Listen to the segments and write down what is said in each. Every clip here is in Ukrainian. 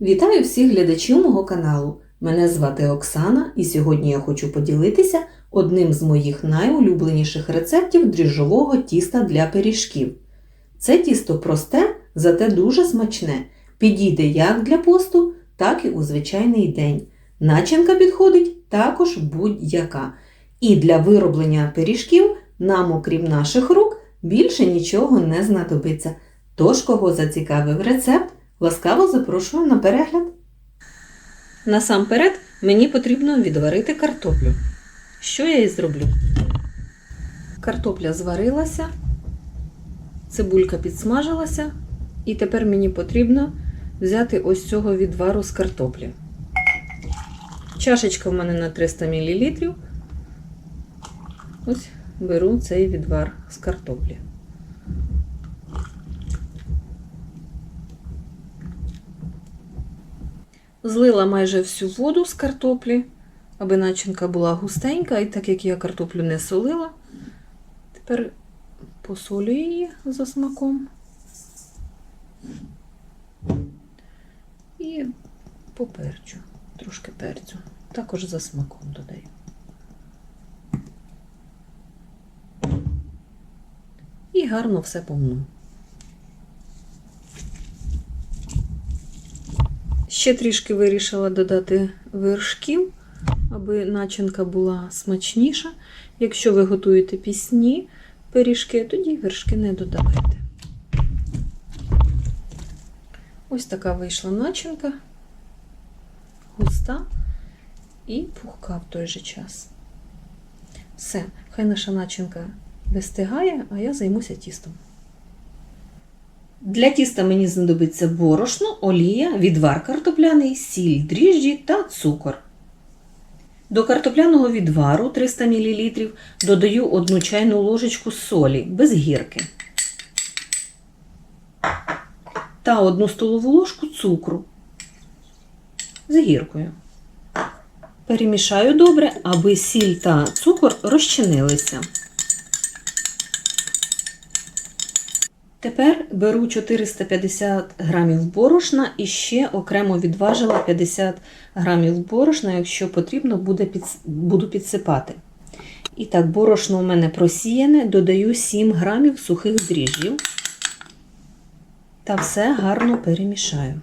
Вітаю всіх глядачів мого каналу. Мене звати Оксана, і сьогодні я хочу поділитися одним з моїх найулюбленіших рецептів дріжджового тіста для пиріжків. Це тісто просте, зате дуже смачне. Підійде як для посту, так і у звичайний день. Начинка підходить також будь-яка. І для вироблення пиріжків нам, окрім наших рук, більше нічого не знадобиться. Тож, кого зацікавив рецепт, ласкаво запрошую на перегляд. Насамперед мені потрібно відварити картоплю. Що я і зроблю? Картопля зварилася, цибулька підсмажилася, і тепер мені потрібно взяти ось цього відвару з картоплі. Чашечка в мене на 300 мл. Ось беру цей відвар з картоплі. Злила майже всю воду з картоплі, аби начинка була густенька, і так як я картоплю не солила, тепер посолю її за смаком. І поперчу, трошки перцю. Також за смаком додаю. І гарно все помну. Ще трішки вирішила додати вершків, аби начинка була смачніша. Якщо ви готуєте пісні пиріжки, тоді вершки не додавайте. Ось така вийшла начинка, густа і пухка в той же час. Все, хай наша начинка вистигає, а я займуся тістом. Для тіста мені знадобиться борошно, олія, відвар картопляний, сіль, дріжджі та цукор. До картопляного відвару 300 мл додаю 1 чайну ложечку солі без гірки та 1 столову ложку цукру з гіркою. Перемішаю добре, аби сіль та цукор розчинилися. Тепер беру 450 грамів борошна і ще окремо відважила 50 грамів борошна, якщо потрібно, буде під... буду підсипати. І так, борошно у мене просіяне, додаю 7 грамів сухих дріжджів та все гарно перемішаю.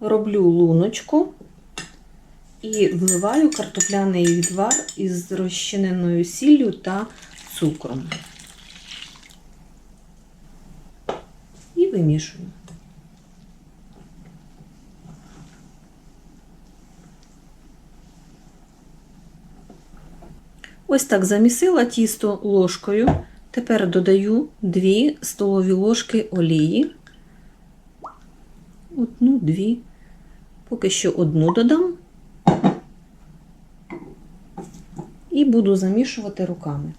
Роблю луночку. І вливаю картопляний відвар із розчиненою сіллю та цукром. І вимішую. Ось так замісила тісто ложкою. Тепер додаю 2 столові ложки олії. Одну, дві, поки що одну додам. І буду замішувати руками.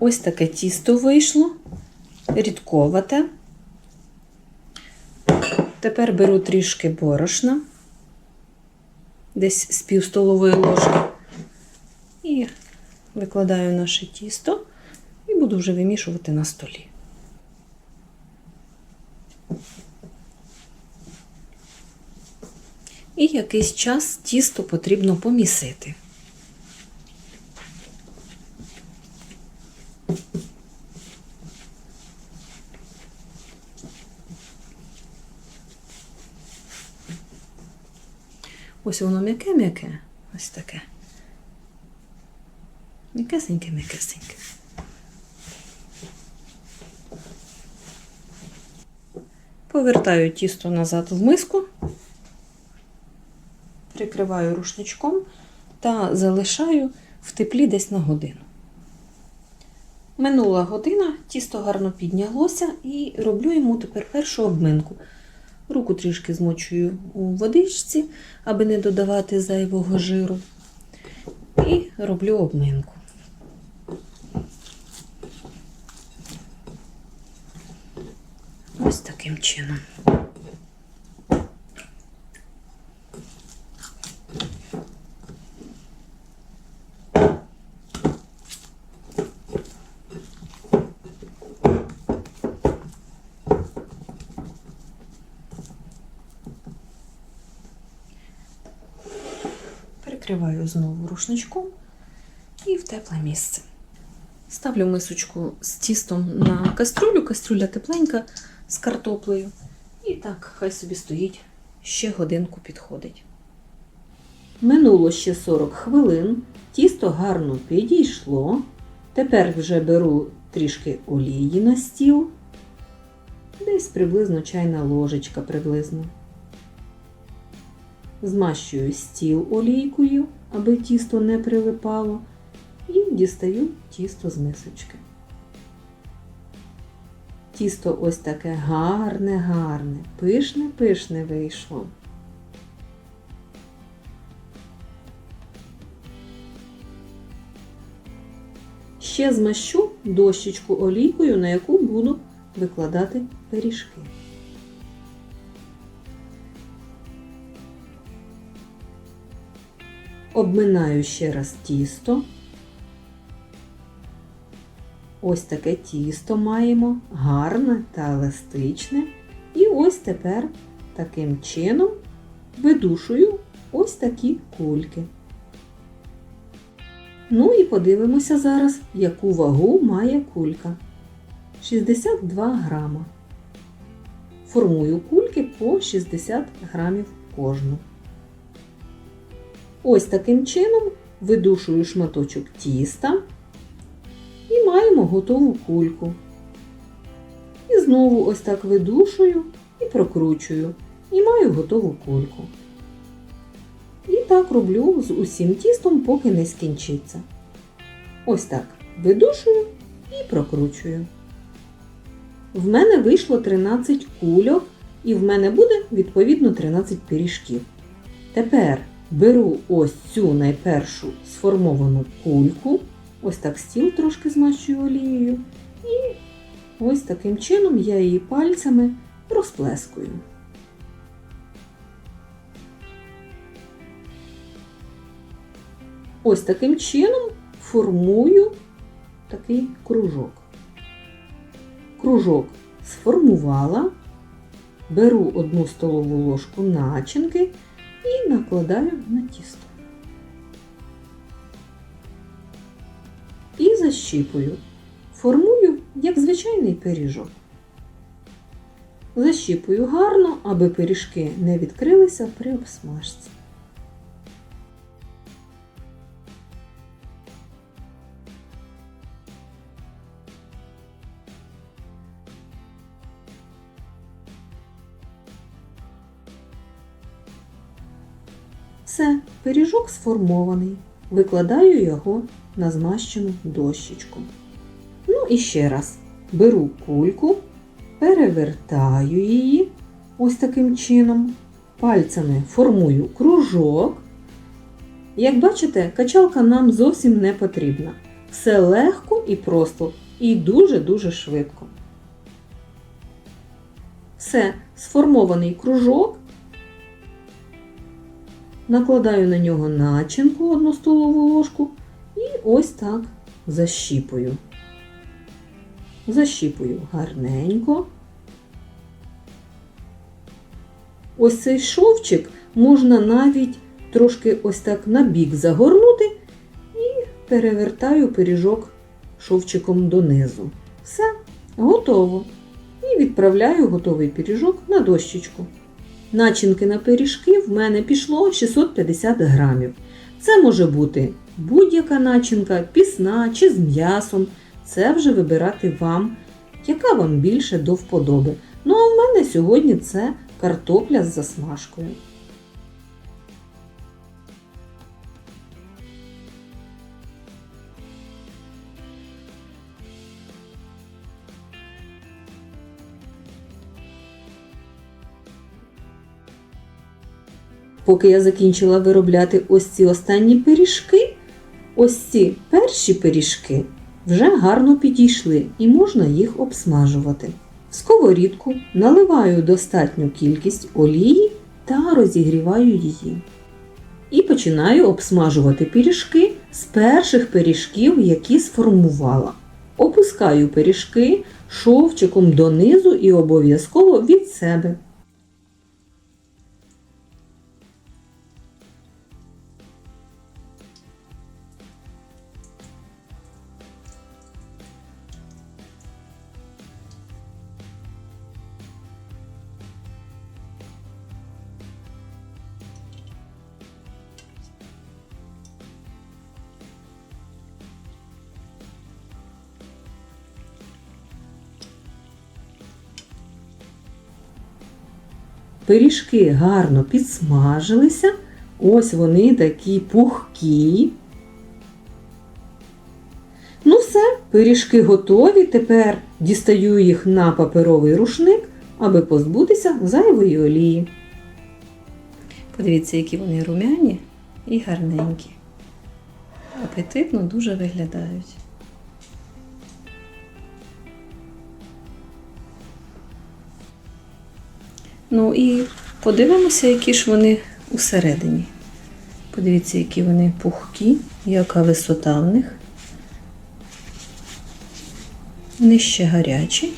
Ось таке тісто вийшло, рідковате. Тепер беру трішки борошна, десь з пів столової ложки, і викладаю наше тісто і буду вже вимішувати на столі. І якийсь час тісто потрібно помісити. Ось воно м'яке-м'яке, ось таке. М'якесеньке-м'якесеньке. Повертаю тісто назад в миску прикриваю рушничком та залишаю в теплі десь на годину. Минула година, тісто гарно піднялося і роблю йому тепер першу обминку. Руку трішки змочую у водичці, аби не додавати зайвого жиру. І роблю обминку. Ось таким чином. Накриваю знову рушничком і в тепле місце. Ставлю мисочку з тістом на кастрюлю, кастрюля тепленька з картоплею. І так, хай собі стоїть, ще годинку підходить. Минуло ще 40 хвилин, тісто гарно підійшло. Тепер вже беру трішки олії на стіл, десь приблизно чайна ложечка приблизно. Змащую стіл олійкою, аби тісто не прилипало, і дістаю тісто з мисочки. Тісто ось таке гарне, гарне, пишне, пишне вийшло. Ще змащу дощечку олійкою, на яку буду викладати пиріжки. Обминаю ще раз тісто. Ось таке тісто маємо, гарне та еластичне. І ось тепер таким чином видушую ось такі кульки. Ну і подивимося зараз, яку вагу має кулька. 62 грама. Формую кульки по 60 грамів кожну. Ось таким чином видушую шматочок тіста і маємо готову кульку. І знову ось так видушую і прокручую, і маю готову кульку. І так роблю з усім тістом, поки не скінчиться. Ось так видушую і прокручую. В мене вийшло 13 кульок, і в мене буде відповідно 13 пиріжків. Тепер беру ось цю найпершу сформовану кульку, ось так стіл трошки змащую олією, і ось таким чином я її пальцями розплескую. Ось таким чином формую такий кружок. Кружок сформувала, беру одну столову ложку начинки і накладаю на тісто. І защіпую. Формую як звичайний пиріжок. Защіпую гарно, аби пиріжки не відкрилися при обсмажці. Все, пиріжок сформований. Викладаю його на змащену дощечку. Ну і ще раз беру кульку, перевертаю її ось таким чином, пальцями формую кружок. Як бачите, качалка нам зовсім не потрібна. Все легко і просто, і дуже-дуже швидко. Все, сформований кружок. Накладаю на нього начинку одну столову ложку і ось так защіпую. Защіпую гарненько. Ось цей шовчик можна навіть трошки ось так на бік загорнути і перевертаю пиріжок шовчиком донизу. Все, готово. І відправляю готовий пиріжок на дощечку. Начинки на пиріжки в мене пішло 650 грамів. Це може бути будь-яка начинка, пісна чи з м'ясом. Це вже вибирати вам, яка вам більше до вподоби. Ну а в мене сьогодні це картопля з засмажкою. Поки я закінчила виробляти ось ці останні пиріжки, ось ці перші пиріжки вже гарно підійшли і можна їх обсмажувати. В сковорідку наливаю достатню кількість олії та розігріваю її. І починаю обсмажувати пиріжки з перших пиріжків, які сформувала. Опускаю пиріжки шовчиком донизу і обов'язково від себе. Пиріжки гарно підсмажилися. Ось вони такі пухкі. Ну все, пиріжки готові. Тепер дістаю їх на паперовий рушник, аби позбутися зайвої олії. Подивіться, які вони румяні і гарненькі. Апетитно дуже виглядають. Ну і подивимося, які ж вони усередині. Подивіться, які вони пухкі, яка висота в них. Вони ще гарячі.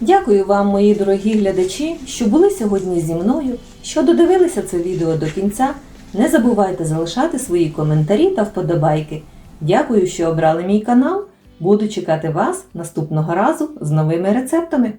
Дякую вам, мої дорогі глядачі, що були сьогодні зі мною, що додивилися це відео до кінця. Не забувайте залишати свої коментарі та вподобайки. Дякую, що обрали мій канал. Буду чекати вас наступного разу з новими рецептами.